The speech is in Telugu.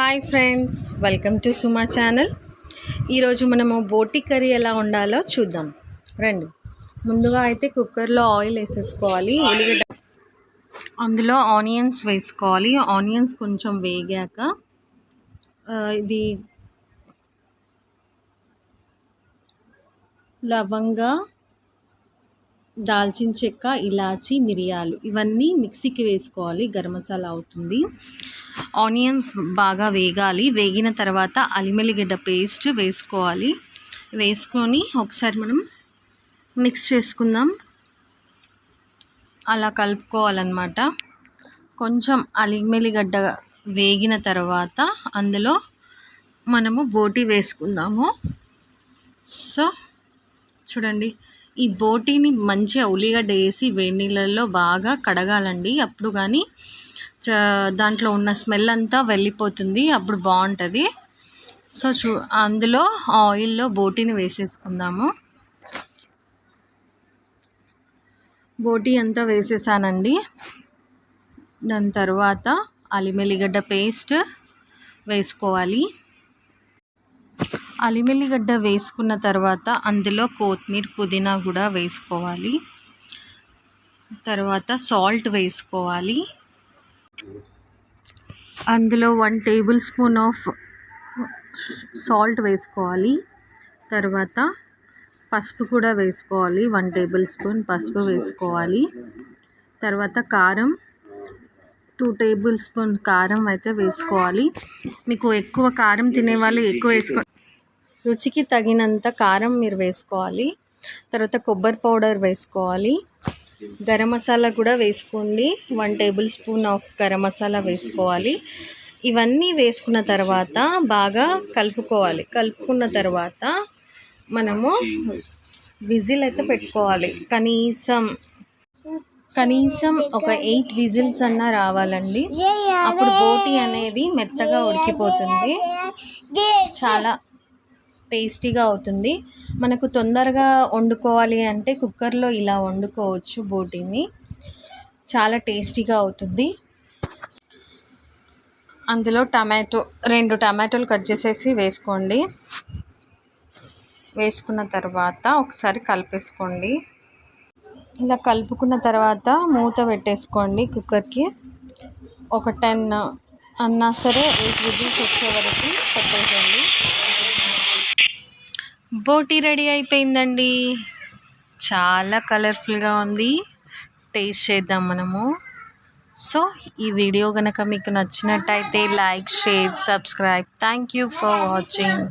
Hi friends welcome to Suma channel. ఈరోజు మనము బోటి కర్రీ ఎలా ఉండాలో చూద్దాం. రండి. ముందుగా అయితే కుక్కర్లో ఆయిల్ వేసేసుకోవాలి. ఉల్లిగడ్డ అందులో ఆనియన్స్ వేసుకోవాలి. ఆనియన్స్ కొంచెం వేగాక ఇది లవంగా దాల్చిన చెక్క ఇలాచి మిరియాలు ఇవన్నీ మిక్సీకి వేసుకోవాలి. గరం మసాలా అవుతుంది. ఆనియన్స్ బాగా వేగాలి. వేగిన తర్వాత అలిమెలిగడ్డ పేస్ట్ వేసుకోవాలి. వేసుకొని ఒకసారి మనం మిక్స్ చేసుకుందాం. అలా కలుపుకోవాలన్నమాట. కొంచెం అలిమెలిగడ్డ వేగిన తర్వాత అందులో మనము బోటి వేసుకుందాము. సో చూడండి ఈ బోటీని మంచిగా ఉల్లిగడ్డ వేసి వేడి నీళ్ళల్లో బాగా కడగాలండి. అప్పుడు కానీ దాంట్లో ఉన్న స్మెల్ అంతా వెళ్ళిపోతుంది. అప్పుడు బాగుంటుంది. సో చూ అందులో ఆయిల్లో బోటీని వేసేసుకుందాము. బోటీ అంతా వేసేసానండి. దాని తర్వాత అలిమెల్లిగడ్డ పేస్ట్ వేసుకోవాలి. అలిమెల్లిగడ్డ వేసుకున్న తర్వాత అందులో కొత్తిమీర పుదీనా కూడా వేసుకోవాలి. తర్వాత సాల్ట్ వేసుకోవాలి. అందులో one tablespoon of salt వేసుకోవాలి. తర్వాత పసుపు కూడా వేసుకోవాలి. వన్ టేబుల్ స్పూన్ పసుపు వేసుకోవాలి. తర్వాత కారం టూ టేబుల్ స్పూన్ కారం అయితే వేసుకోవాలి. మీకు ఎక్కువ కారం తినేవాళ్ళు ఎక్కువ వేసుకో రుచికి తగినంత కారం మీరు వేసుకోవాలి. తర్వాత కొబ్బరి పౌడర్ వేసుకోవాలి. గరం మసాలా కూడా వేసుకోండి. One tablespoon of garam masala వేసుకోవాలి. ఇవన్నీ వేసుకున్న తర్వాత బాగా కలుపుకోవాలి. కలుపుకున్న తర్వాత మనము విజిల్ అయితే పెట్టుకోవాలి. కనీసం కనీసం ఒక ఎయిట్ విజిల్స్ అన్నా రావాలండి. అప్పుడు బోటి అనేది మెత్తగా ఉడికిపోతుంది. చాలా టేస్టీగా అవుతుంది. మనకు తొందరగా వండుకోవాలి అంటే కుక్కర్లో ఇలా వండుకోవచ్చు బోటీని. చాలా టేస్టీగా అవుతుంది. అందులో టమాటో రెండు టమాటోలు కట్ చేసేసి వేసుకోండి. వేసుకున్న తర్వాత ఒకసారి కలిపేసుకోండి. ఇలా కలుపుకున్న తర్వాత మూత పెట్టేసుకోండి కుక్కర్కి. ఒక టెన్ అన్నా సరే ఎయిట్ విజిల్స్ వచ్చే వరకు పెట్టేసేయండి. బోటీ రెడీ అయిపోయిందండి. చాలా కలర్ఫుల్గా ఉంది. టేస్ట్ చేద్దాం మనము. సో ఈ వీడియో కనుక మీకు నచ్చినట్టయితే like share subscribe. Thank you for watching.